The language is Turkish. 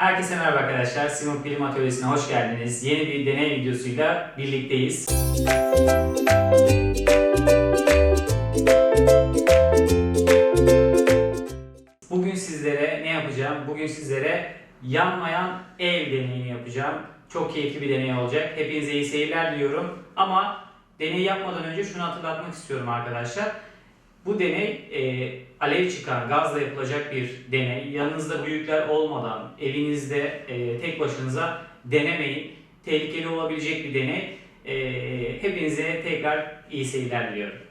Herkese merhaba arkadaşlar. Simon Bilim Atölyesi'ne hoş geldiniz. Yeni bir deney videosuyla birlikteyiz. Bugün sizlere ne yapacağım? Bugün sizlere yanmayan ev deneyini yapacağım. Çok keyifli bir deney olacak. Hepinize iyi seyirler diliyorum. Ama deneyi yapmadan önce şunu hatırlatmak istiyorum arkadaşlar. Bu deney e, alev çıkan gazla yapılacak bir deney. Yanınızda büyükler olmadan evinizde e, tek başınıza denemeyin. Tehlikeli olabilecek bir deney. E, hepinize tekrar iyi seyirler diliyorum.